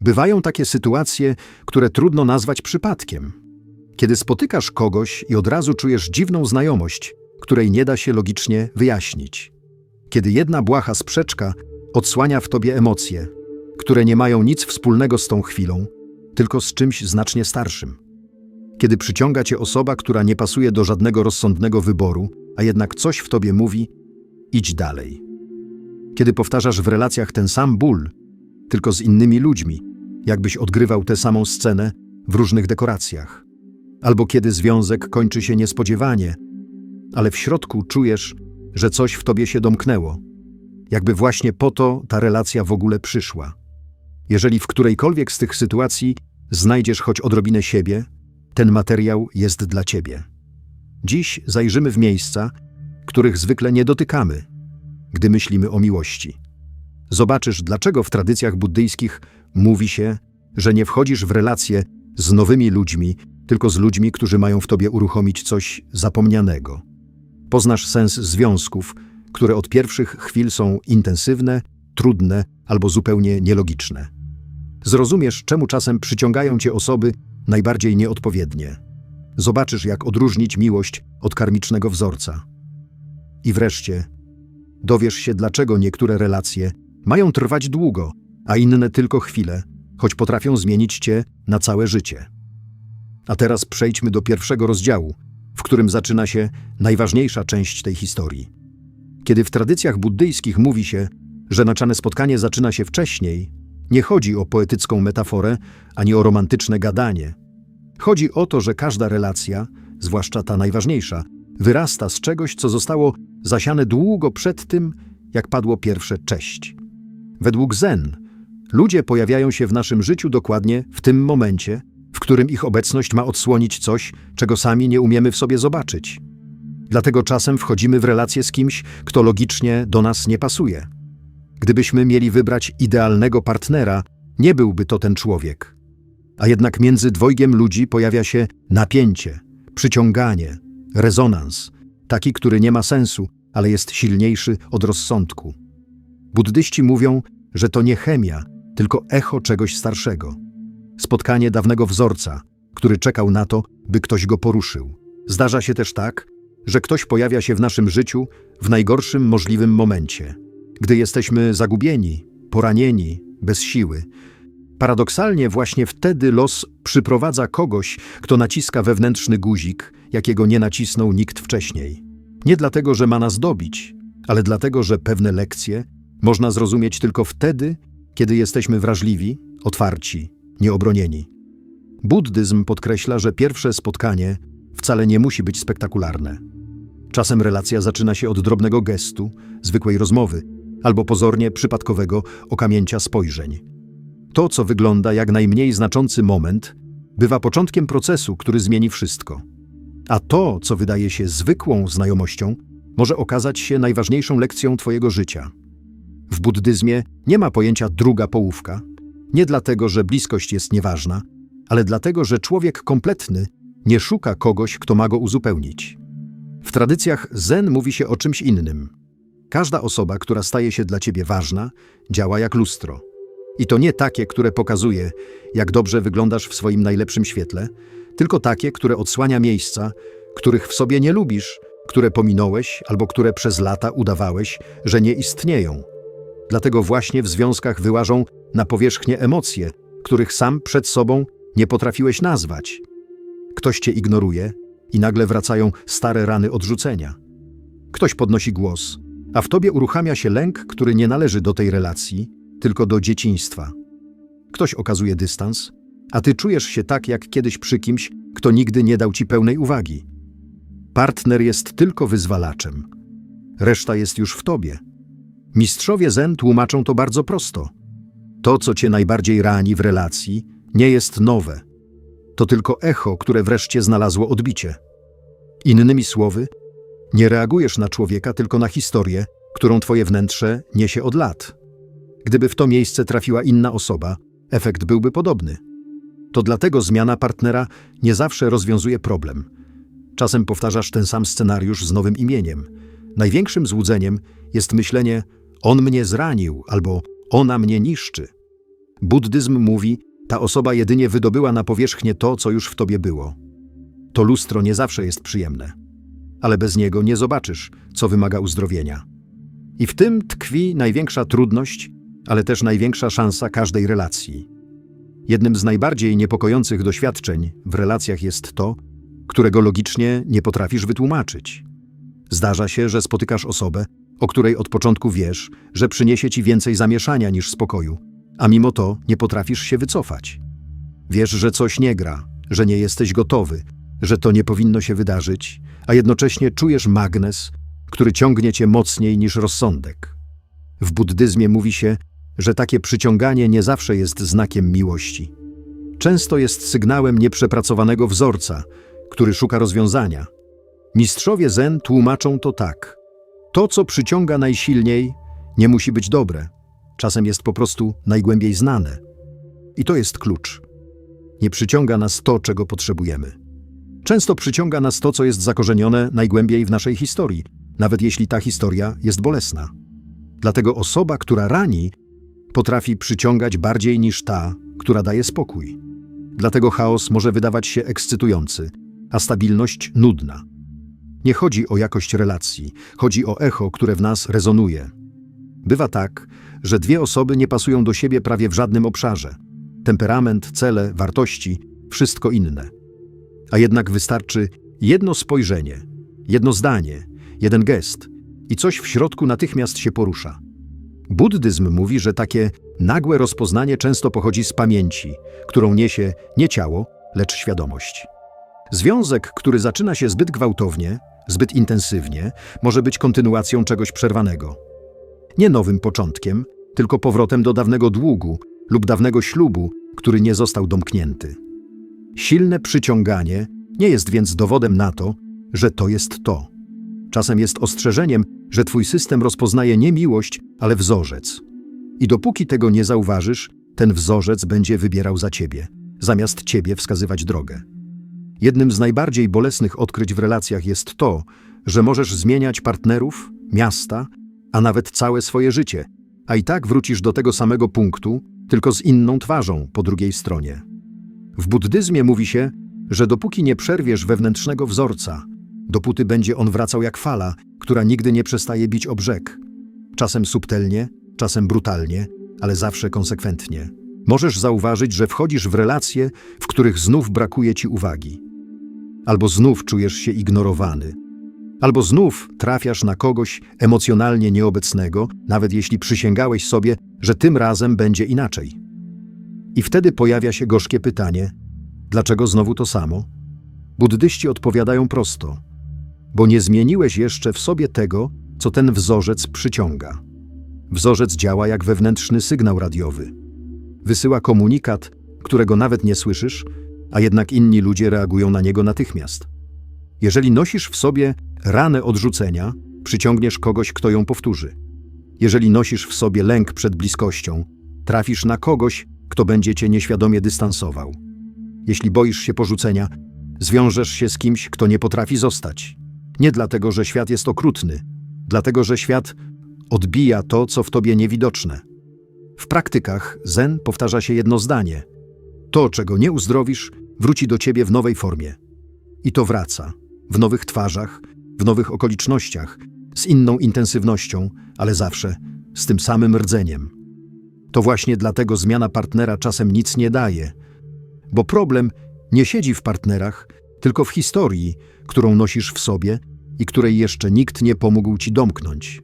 Bywają takie sytuacje, które trudno nazwać przypadkiem. Kiedy spotykasz kogoś i od razu czujesz dziwną znajomość, której nie da się logicznie wyjaśnić. Kiedy jedna błaha sprzeczka odsłania w tobie emocje, które nie mają nic wspólnego z tą chwilą, tylko z czymś znacznie starszym. Kiedy przyciąga cię osoba, która nie pasuje do żadnego rozsądnego wyboru, a jednak coś w tobie mówi, idź dalej. Kiedy powtarzasz w relacjach ten sam ból, tylko z innymi ludźmi, jakbyś odgrywał tę samą scenę w różnych dekoracjach. Albo kiedy związek kończy się niespodziewanie, ale w środku czujesz, że coś w tobie się domknęło, jakby właśnie po to ta relacja w ogóle przyszła. Jeżeli w którejkolwiek z tych sytuacji znajdziesz choć odrobinę siebie, ten materiał jest dla ciebie. Dziś zajrzymy w miejsca, których zwykle nie dotykamy, gdy myślimy o miłości. Zobaczysz, dlaczego w tradycjach buddyjskich mówi się, że nie wchodzisz w relacje z nowymi ludźmi, tylko z ludźmi, którzy mają w tobie uruchomić coś zapomnianego. Poznasz sens związków, które od pierwszych chwil są intensywne, trudne albo zupełnie nielogiczne. Zrozumiesz, czemu czasem przyciągają cię osoby najbardziej nieodpowiednie. Zobaczysz, jak odróżnić miłość od karmicznego wzorca. I wreszcie dowiesz się, dlaczego niektóre relacje mają trwać długo, a inne tylko chwilę, choć potrafią zmienić cię na całe życie. A teraz przejdźmy do pierwszego rozdziału, w którym zaczyna się najważniejsza część tej historii. Kiedy w tradycjach buddyjskich mówi się, że naczane spotkanie zaczyna się wcześniej, nie chodzi o poetycką metaforę ani o romantyczne gadanie. Chodzi o to, że każda relacja, zwłaszcza ta najważniejsza, wyrasta z czegoś, co zostało zasiane długo przed tym, jak padło pierwsze cześć. Według Zen, ludzie pojawiają się w naszym życiu dokładnie w tym momencie, w którym ich obecność ma odsłonić coś, czego sami nie umiemy w sobie zobaczyć. Dlatego czasem wchodzimy w relację z kimś, kto logicznie do nas nie pasuje. Gdybyśmy mieli wybrać idealnego partnera, nie byłby to ten człowiek. A jednak między dwojgiem ludzi pojawia się napięcie, przyciąganie, rezonans, taki, który nie ma sensu, ale jest silniejszy od rozsądku. Buddyści mówią, że to nie chemia, tylko echo czegoś starszego. Spotkanie dawnego wzorca, który czekał na to, by ktoś go poruszył. Zdarza się też tak, że ktoś pojawia się w naszym życiu w najgorszym możliwym momencie, gdy jesteśmy zagubieni, poranieni, bez siły. Paradoksalnie właśnie wtedy los przyprowadza kogoś, kto naciska wewnętrzny guzik, jakiego nie nacisnął nikt wcześniej. Nie dlatego, że ma nas dobić, ale dlatego, że pewne lekcje można zrozumieć tylko wtedy, kiedy jesteśmy wrażliwi, otwarci, nieobronieni. Buddyzm podkreśla, że pierwsze spotkanie wcale nie musi być spektakularne. Czasem relacja zaczyna się od drobnego gestu, zwykłej rozmowy, albo pozornie przypadkowego okamięcia spojrzeń. To, co wygląda jak najmniej znaczący moment, bywa początkiem procesu, który zmieni wszystko. A to, co wydaje się zwykłą znajomością, może okazać się najważniejszą lekcją Twojego życia. W buddyzmie nie ma pojęcia druga połówka, nie dlatego, że bliskość jest nieważna, ale dlatego, że człowiek kompletny nie szuka kogoś, kto ma go uzupełnić. W tradycjach zen mówi się o czymś innym. Każda osoba, która staje się dla ciebie ważna, działa jak lustro. I to nie takie, które pokazuje, jak dobrze wyglądasz w swoim najlepszym świetle, tylko takie, które odsłania miejsca, których w sobie nie lubisz, które pominąłeś albo które przez lata udawałeś, że nie istnieją. Dlatego właśnie w związkach wyłażą na powierzchnię emocje, których sam przed sobą nie potrafiłeś nazwać. Ktoś cię ignoruje i nagle wracają stare rany odrzucenia. Ktoś podnosi głos, a w tobie uruchamia się lęk, który nie należy do tej relacji, tylko do dzieciństwa. Ktoś okazuje dystans, a ty czujesz się tak jak kiedyś przy kimś, kto nigdy nie dał ci pełnej uwagi. Partner jest tylko wyzwalaczem. Reszta jest już w tobie. Mistrzowie Zen tłumaczą to bardzo prosto. To, co cię najbardziej rani w relacji, nie jest nowe. To tylko echo, które wreszcie znalazło odbicie. Innymi słowy, nie reagujesz na człowieka, tylko na historię, którą twoje wnętrze niesie od lat. Gdyby w to miejsce trafiła inna osoba, efekt byłby podobny. To dlatego zmiana partnera nie zawsze rozwiązuje problem. Czasem powtarzasz ten sam scenariusz z nowym imieniem. Największym złudzeniem jest myślenie: on mnie zranił albo ona mnie niszczy. Buddyzm mówi, ta osoba jedynie wydobyła na powierzchnię to, co już w tobie było. To lustro nie zawsze jest przyjemne, ale bez niego nie zobaczysz, co wymaga uzdrowienia. I w tym tkwi największa trudność, ale też największa szansa każdej relacji. Jednym z najbardziej niepokojących doświadczeń w relacjach jest to, którego logicznie nie potrafisz wytłumaczyć. Zdarza się, że spotykasz osobę, o której od początku wiesz, że przyniesie ci więcej zamieszania niż spokoju, a mimo to nie potrafisz się wycofać. Wiesz, że coś nie gra, że nie jesteś gotowy, że to nie powinno się wydarzyć, a jednocześnie czujesz magnes, który ciągnie cię mocniej niż rozsądek. W buddyzmie mówi się, że takie przyciąganie nie zawsze jest znakiem miłości. Często jest sygnałem nieprzepracowanego wzorca, który szuka rozwiązania. Mistrzowie Zen tłumaczą to tak. To, co przyciąga najsilniej, nie musi być dobre. Czasem jest po prostu najgłębiej znane. I to jest klucz. Nie przyciąga nas to, czego potrzebujemy. Często przyciąga nas to, co jest zakorzenione najgłębiej w naszej historii, nawet jeśli ta historia jest bolesna. Dlatego osoba, która rani, potrafi przyciągać bardziej niż ta, która daje spokój. Dlatego chaos może wydawać się ekscytujący, a stabilność nudna. Nie chodzi o jakość relacji, chodzi o echo, które w nas rezonuje. Bywa tak, że dwie osoby nie pasują do siebie prawie w żadnym obszarze. Temperament, cele, wartości, wszystko inne. A jednak wystarczy jedno spojrzenie, jedno zdanie, jeden gest i coś w środku natychmiast się porusza. Buddyzm mówi, że takie nagłe rozpoznanie często pochodzi z pamięci, którą niesie nie ciało, lecz świadomość. Związek, który zaczyna się zbyt gwałtownie, zbyt intensywnie, może być kontynuacją czegoś przerwanego. Nie nowym początkiem, tylko powrotem do dawnego długu lub dawnego ślubu, który nie został domknięty. Silne przyciąganie nie jest więc dowodem na to, że to jest to. Czasem jest ostrzeżeniem, że twój system rozpoznaje nie miłość, ale wzorzec. I dopóki tego nie zauważysz, ten wzorzec będzie wybierał za ciebie, zamiast ciebie wskazywać drogę. Jednym z najbardziej bolesnych odkryć w relacjach jest to, że możesz zmieniać partnerów, miasta, a nawet całe swoje życie, a i tak wrócisz do tego samego punktu, tylko z inną twarzą po drugiej stronie. W buddyzmie mówi się, że dopóki nie przerwiesz wewnętrznego wzorca, dopóty będzie on wracał jak fala, która nigdy nie przestaje bić o brzeg. Czasem subtelnie, czasem brutalnie, ale zawsze konsekwentnie. Możesz zauważyć, że wchodzisz w relacje, w których znów brakuje ci uwagi. Albo znów czujesz się ignorowany. Albo znów trafiasz na kogoś emocjonalnie nieobecnego, nawet jeśli przysięgałeś sobie, że tym razem będzie inaczej. I wtedy pojawia się gorzkie pytanie: dlaczego znowu to samo? Buddyści odpowiadają prosto: bo nie zmieniłeś jeszcze w sobie tego, co ten wzorzec przyciąga. Wzorzec działa jak wewnętrzny sygnał radiowy. Wysyła komunikat, którego nawet nie słyszysz, a jednak inni ludzie reagują na niego natychmiast. Jeżeli nosisz w sobie ranę odrzucenia, przyciągniesz kogoś, kto ją powtórzy. Jeżeli nosisz w sobie lęk przed bliskością, trafisz na kogoś, kto będzie cię nieświadomie dystansował. Jeśli boisz się porzucenia, zwiążesz się z kimś, kto nie potrafi zostać. Nie dlatego, że świat jest okrutny, dlatego, że świat odbija to, co w tobie niewidoczne. W praktykach zen powtarza się jedno zdanie. To, czego nie uzdrowisz, wróci do ciebie w nowej formie. I to wraca, w nowych twarzach, w nowych okolicznościach, z inną intensywnością, ale zawsze z tym samym rdzeniem. To właśnie dlatego zmiana partnera czasem nic nie daje, bo problem nie siedzi w partnerach, tylko w historii, którą nosisz w sobie i której jeszcze nikt nie pomógł ci domknąć.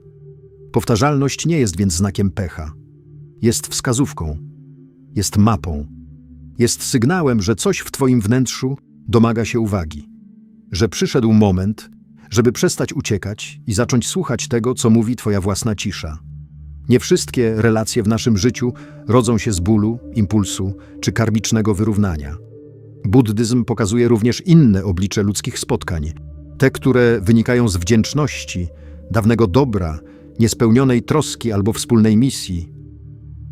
Powtarzalność nie jest więc znakiem pecha. Jest wskazówką, jest mapą, jest sygnałem, że coś w twoim wnętrzu domaga się uwagi, że przyszedł moment, żeby przestać uciekać i zacząć słuchać tego, co mówi twoja własna cisza. Nie wszystkie relacje w naszym życiu rodzą się z bólu, impulsu czy karmicznego wyrównania. Buddyzm pokazuje również inne oblicze ludzkich spotkań, te, które wynikają z wdzięczności, dawnego dobra, niespełnionej troski albo wspólnej misji.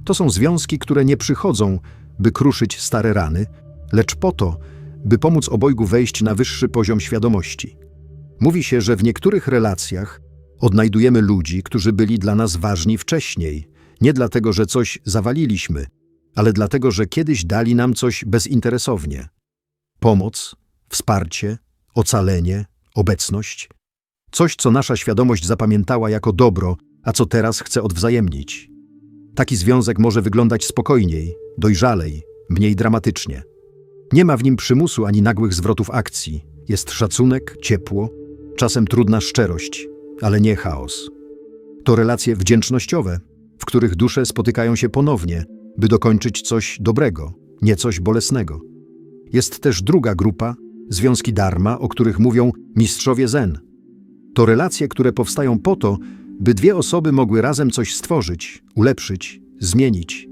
To są związki, które nie przychodzą, by kruszyć stare rany, lecz po to, by pomóc obojgu wejść na wyższy poziom świadomości. Mówi się, że w niektórych relacjach odnajdujemy ludzi, którzy byli dla nas ważni wcześniej, nie dlatego, że coś zawaliliśmy, ale dlatego, że kiedyś dali nam coś bezinteresownie. Pomoc, wsparcie, ocalenie, obecność. Coś, co nasza świadomość zapamiętała jako dobro, a co teraz chce odwzajemnić. Taki związek może wyglądać spokojniej, dojrzalej, mniej dramatycznie. Nie ma w nim przymusu ani nagłych zwrotów akcji. Jest szacunek, ciepło, czasem trudna szczerość, ale nie chaos. To relacje wdzięcznościowe, w których dusze spotykają się ponownie, by dokończyć coś dobrego, nie coś bolesnego. Jest też druga grupa, związki dharma, o których mówią mistrzowie zen. To relacje, które powstają po to, by dwie osoby mogły razem coś stworzyć, ulepszyć, zmienić.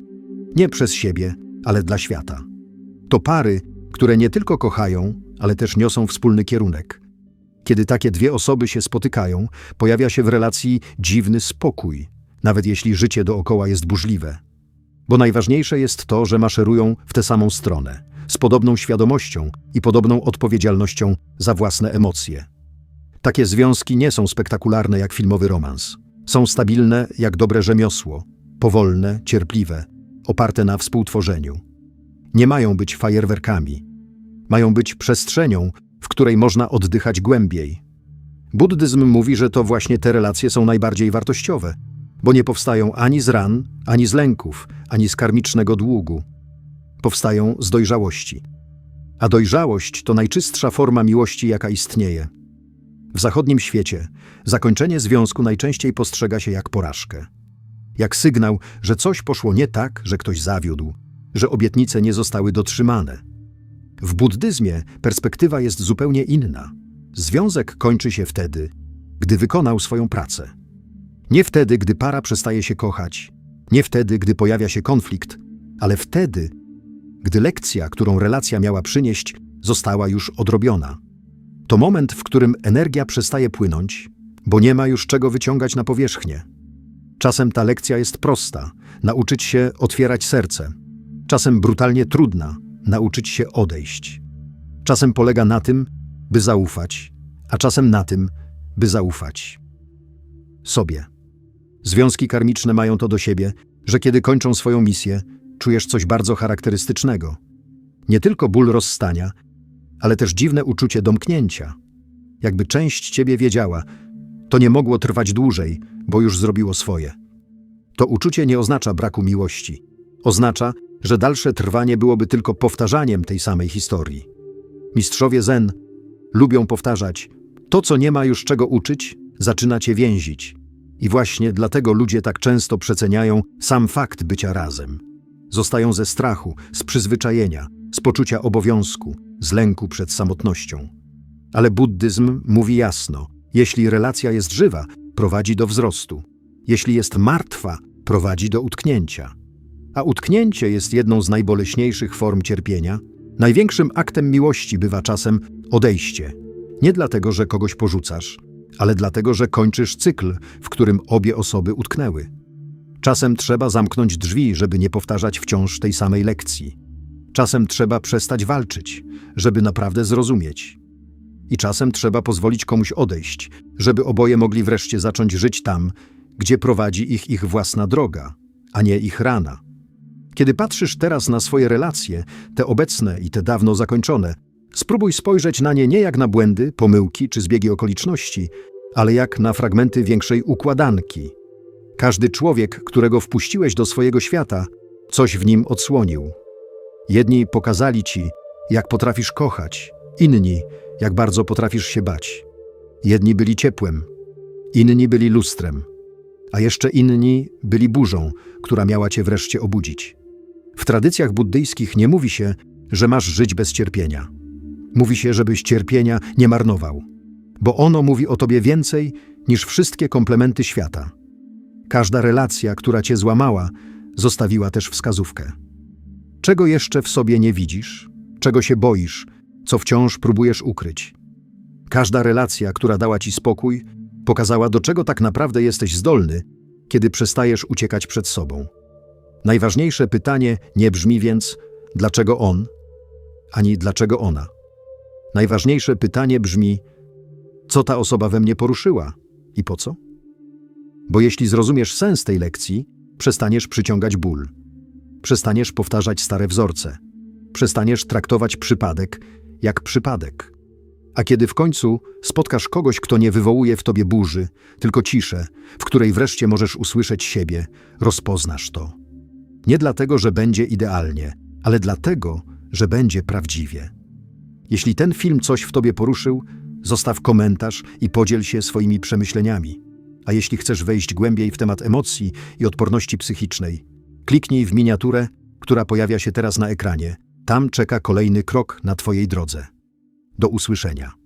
Nie przez siebie, ale dla świata. To pary, które nie tylko kochają, ale też niosą wspólny kierunek. Kiedy takie dwie osoby się spotykają, pojawia się w relacji dziwny spokój, nawet jeśli życie dookoła jest burzliwe. Bo najważniejsze jest to, że maszerują w tę samą stronę, z podobną świadomością i podobną odpowiedzialnością za własne emocje. Takie związki nie są spektakularne jak filmowy romans. Są stabilne jak dobre rzemiosło, powolne, cierpliwe, oparte na współtworzeniu. Nie mają być fajerwerkami. Mają być przestrzenią, w której można oddychać głębiej. Buddyzm mówi, że to właśnie te relacje są najbardziej wartościowe, bo nie powstają ani z ran, ani z lęków, ani z karmicznego długu. Powstają z dojrzałości. A dojrzałość to najczystsza forma miłości, jaka istnieje. W zachodnim świecie zakończenie związku najczęściej postrzega się jak porażkę. Jak sygnał, że coś poszło nie tak, że ktoś zawiódł, że obietnice nie zostały dotrzymane. W buddyzmie perspektywa jest zupełnie inna. Związek kończy się wtedy, gdy wykonał swoją pracę. Nie wtedy, gdy para przestaje się kochać, nie wtedy, gdy pojawia się konflikt, ale wtedy, gdy lekcja, którą relacja miała przynieść, została już odrobiona. To moment, w którym energia przestaje płynąć, bo nie ma już czego wyciągać na powierzchnię. Czasem ta lekcja jest prosta nauczyć się otwierać serce, czasem brutalnie trudna nauczyć się odejść. Czasem polega na tym, by zaufać, a czasem na tym, by zaufać sobie. Związki karmiczne mają to do siebie, że kiedy kończą swoją misję, czujesz coś bardzo charakterystycznego. Nie tylko ból rozstania, ale też dziwne uczucie domknięcia. Jakby część ciebie wiedziała, to nie mogło trwać dłużej, bo już zrobiło swoje. To uczucie nie oznacza braku miłości. Oznacza, że dalsze trwanie byłoby tylko powtarzaniem tej samej historii. Mistrzowie Zen lubią powtarzać: To, co nie ma już czego uczyć, zaczyna cię więzić. I właśnie dlatego ludzie tak często przeceniają sam fakt bycia razem. Zostają ze strachu, z przyzwyczajenia, z poczucia obowiązku, z lęku przed samotnością. Ale buddyzm mówi jasno: jeśli relacja jest żywa, prowadzi do wzrostu. Jeśli jest martwa, prowadzi do utknięcia. A utknięcie jest jedną z najboleśniejszych form cierpienia. Największym aktem miłości bywa czasem odejście. Nie dlatego, że kogoś porzucasz, ale dlatego, że kończysz cykl, w którym obie osoby utknęły. Czasem trzeba zamknąć drzwi, żeby nie powtarzać wciąż tej samej lekcji. Czasem trzeba przestać walczyć, żeby naprawdę zrozumieć. I czasem trzeba pozwolić komuś odejść, żeby oboje mogli wreszcie zacząć żyć tam, gdzie prowadzi ich ich własna droga, a nie ich rana. Kiedy patrzysz teraz na swoje relacje, te obecne i te dawno zakończone, spróbuj spojrzeć na nie nie jak na błędy, pomyłki czy zbiegi okoliczności, ale jak na fragmenty większej układanki. Każdy człowiek, którego wpuściłeś do swojego świata, coś w nim odsłonił. Jedni pokazali ci, jak potrafisz kochać, inni, jak bardzo potrafisz się bać. Jedni byli ciepłem, inni byli lustrem, a jeszcze inni byli burzą, która miała cię wreszcie obudzić. W tradycjach buddyjskich nie mówi się, że masz żyć bez cierpienia. Mówi się, żebyś cierpienia nie marnował, bo ono mówi o tobie więcej niż wszystkie komplementy świata. Każda relacja, która cię złamała, zostawiła też wskazówkę. Czego jeszcze w sobie nie widzisz, czego się boisz, co wciąż próbujesz ukryć. Każda relacja, która dała ci spokój, pokazała, do czego tak naprawdę jesteś zdolny, kiedy przestajesz uciekać przed sobą. Najważniejsze pytanie nie brzmi więc, dlaczego on, ani dlaczego ona. Najważniejsze pytanie brzmi, co ta osoba we mnie poruszyła i po co? Bo jeśli zrozumiesz sens tej lekcji, przestaniesz przyciągać ból. Przestaniesz powtarzać stare wzorce. Przestaniesz traktować przypadek jak przypadek. A kiedy w końcu spotkasz kogoś, kto nie wywołuje w tobie burzy, tylko ciszę, w której wreszcie możesz usłyszeć siebie, rozpoznasz to. Nie dlatego, że będzie idealnie, ale dlatego, że będzie prawdziwie. Jeśli ten film coś w tobie poruszył, zostaw komentarz i podziel się swoimi przemyśleniami. A jeśli chcesz wejść głębiej w temat emocji i odporności psychicznej, kliknij w miniaturę, która pojawia się teraz na ekranie. Tam czeka kolejny krok na Twojej drodze. Do usłyszenia.